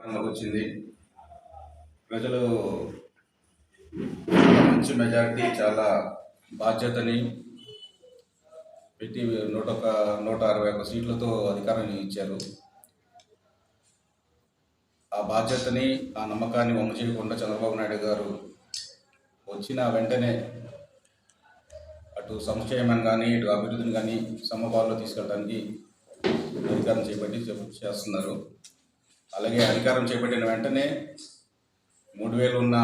అధికారంలోకి వచ్చింది ప్రజలు మంచి మెజారిటీ చాలా బాధ్యతని పెట్టి నూట ఒక నూట అరవై ఒక్క సీట్లతో అధికారాన్ని ఇచ్చారు. ఆ బాధ్యతని ఆ నమ్మకాన్ని వమ్ము చేయకుండా చంద్రబాబు నాయుడు గారు వచ్చిన వెంటనే అటు సంక్షేమం కానీ ఇటు అభివృద్ధిని కానీ సమపాల్లో తీసుకెళ్ళడానికి అధికారం చేపట్టి చేస్తున్నారు. అలాగే అధికారం చేపట్టిన వెంటనే మూడు వేలు ఉన్న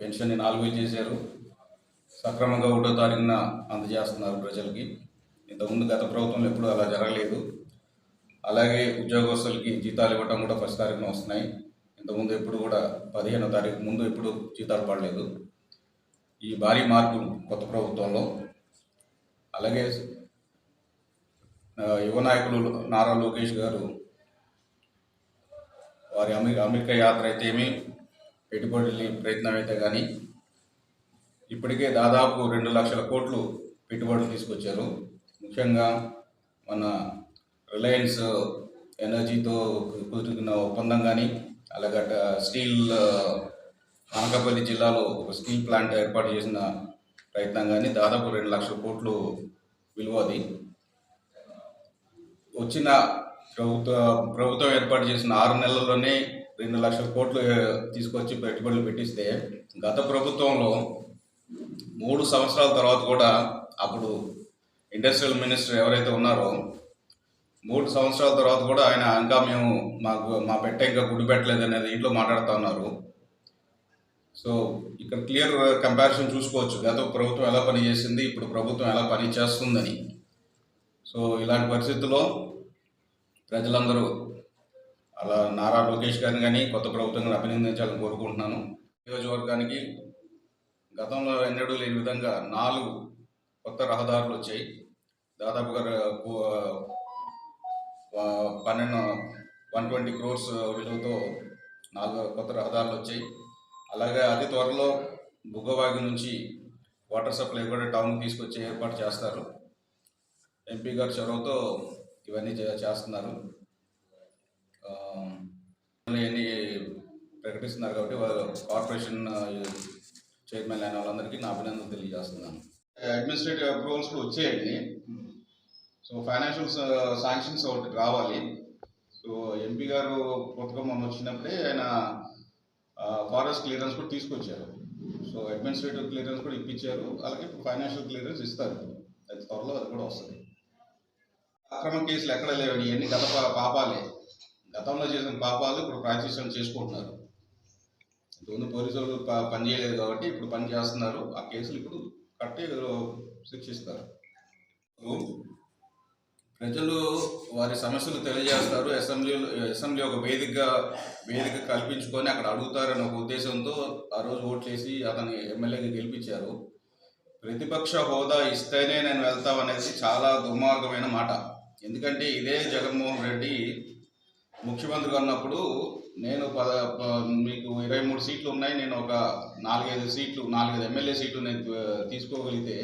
పెన్షన్ని నాలుగు వేలు చేశారు. సక్రమంగా ఒకటో తారీఖున అందజేస్తున్నారు ప్రజలకి. ఇంతకుముందు గత ప్రభుత్వంలో ఎప్పుడూ అలా జరగలేదు. అలాగే ఉద్యోగస్తులకి జీతాలు ఇవ్వటం కూడా ఫస్ట్ తారీఖున వస్తున్నాయి. ఇంతకుముందు ఎప్పుడు కూడా పదిహేనో తారీఖు ముందు ఎప్పుడు జీతాలు పడలేదు. ఈ భారీ మార్పులు కొత్త ప్రభుత్వంలో. అలాగే యువ నాయకులు నారా లోకేష్ గారు వారి అమెరికా అమెరికా యాత్ర అయితే ఏమి పెట్టుబడి ప్రయత్నం అయితే కానీ ఇప్పటికే దాదాపు రెండు లక్షల కోట్లు పెట్టుబడులు తీసుకొచ్చారు. ముఖ్యంగా మన రిలయన్స్ ఎనర్జీతో కుదురుకున్న ఒప్పందం కానీ అలాగే స్టీల్ అనకాపల్లి జిల్లాలో ఒక స్టీల్ ప్లాంట్ ఏర్పాటు చేసిన ప్రయత్నం కానీ దాదాపు రెండు లక్షల కోట్లు విలువ అది. వచ్చిన ప్రభుత్వ ప్రభుత్వం ఏర్పాటు చేసిన ఆరు నెలల్లోనే రెండు లక్షల కోట్లు తీసుకొచ్చి పెట్టుబడులు పెట్టిస్తే గత ప్రభుత్వంలో మూడు సంవత్సరాల తర్వాత కూడా అప్పుడు ఇండస్ట్రియల్ మినిస్టర్ ఎవరైతే ఉన్నారో మూడు సంవత్సరాల తర్వాత కూడా ఆయన ఇంకా మేము మాకు మా పెట్ట ఇంకా గుడి పెట్టలేదు అనేది ఇంట్లో మాట్లాడుతూ ఉన్నారు. సో ఇక్కడ క్లియర్ కంపారిజన్ చూసుకోవచ్చు. గత ప్రభుత్వం ఎలా పని చేసింది ఇప్పుడు ప్రభుత్వం ఎలా పని చేస్తుందని. సో ఇలాంటి పరిస్థితుల్లో ప్రజలందరూ అలా నారా లోకేష్ గారిని కానీ కొత్త ప్రభుత్వం అభినందించాలని కోరుకుంటున్నాను. నియోజకవర్గానికి గతంలో ఎన్నడూ లేని విధంగా నాలుగు కొత్త రహదారులు వచ్చాయి. దాదాపుగా పన్నెండు వన్ ట్వంటీ క్రోర్స్ విలువతో నాలుగు కొత్త రహదారులు వచ్చాయి. అలాగే అతి త్వరలో బుగ్గవాగి నుంచి వాటర్ సప్లై కూడా టౌన్ తీసుకొచ్చి ఏర్పాటు చేస్తారు. ఎంపీ గారి చొరవతో ఇవన్నీ చేస్తున్నారు. ఇవన్నీ ప్రకటిస్తున్నారు కాబట్టి వాళ్ళు కార్పొరేషన్ చైర్మన్ అయిన వాళ్ళందరికీ నా అభినందనలు తెలియజేస్తున్నాను. అడ్మినిస్ట్రేటివ్ అప్రూవల్స్ కూడా వచ్చేయండి. సో ఫైనాన్షియల్ శాంక్షన్స్ ఒకటి రావాలి. సో ఎంపీ గారు కొత్తగా మొన్న వచ్చినప్పుడే ఆయన ఫారెస్ట్ క్లియరెన్స్ కూడా తీసుకొచ్చారు. సో అడ్మినిస్ట్రేటివ్ క్లియరెన్స్ కూడా ఇప్పించారు. అలాగే ఇప్పుడు ఫైనాన్షియల్ క్లియరెన్స్ ఇస్తారు. అది త్వరలో అది కూడా వస్తుంది. అక్రమ కేసులు ఎక్కడ లేవని ఇవన్నీ గత పాపాలే. గతంలో చేసిన పాపాలు ఇప్పుడు ప్రాచిష్యం చేసుకుంటున్నారు. ఇంతకుముందు పోలీసులు ప- పని చేయలేదు కాబట్టి ఇప్పుడు పని చేస్తున్నారు. ఆ కేసులు ఇప్పుడు కట్టి శిక్షిస్తారు. ప్రజలు వారి సమస్యలు తెలియజేస్తారు. అసెంబ్లీలో అసెంబ్లీ ఒక వేదికగా వేదిక కల్పించుకొని అక్కడ అడుగుతారనే ఒక ఉద్దేశంతో ఆ రోజు ఓట్ చేసి అతని ఎమ్మెల్యేగా గెలిపించారు. ప్రతిపక్ష హోదా ఇస్తేనే నేను వెళ్తామనేది చాలా దుర్మార్గమైన మాట. ఎందుకంటే ఇదే జగన్మోహన్ రెడ్డి ముఖ్యమంత్రిగా ఉన్నప్పుడు నేను పద ప- మీకు ఇరవై మూడు సీట్లు ఉన్నాయి నేను ఒక నాలుగైదు సీట్లు నాలుగైదు ఎమ్మెల్యే సీట్లు నేను తీసుకోగలిగితే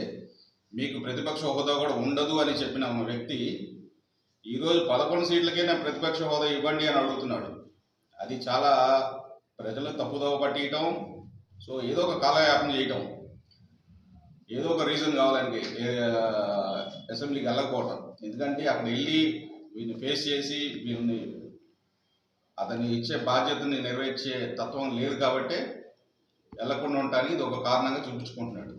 మీకు ప్రతిపక్ష హోదా కూడా ఉండదు అని చెప్పిన వ్యక్తి ఈరోజు పదకొండు సీట్లకే నేను ప్రతిపక్ష హోదా ఇవ్వండి అని అడుగుతున్నాడు. అది చాలా ప్రజలు తప్పుదోవ పట్టియటం సో ఏదో ఒక కాలయాపన చేయటం ఏదో ఒక రీజన్ కావాలండి అసెంబ్లీకి వెళ్ళకపోవటం. ఎందుకంటే అక్కడ వెళ్ళి వీళ్ళని ఫేస్ చేసి వీరిని అతని ఇచ్చే బాధ్యతని నెరవేర్చే తత్వం లేదు కాబట్టి వెళ్ళకుండా ఉండటానికి ఇది ఒక కారణంగా చూపించుకుంటున్నాడు.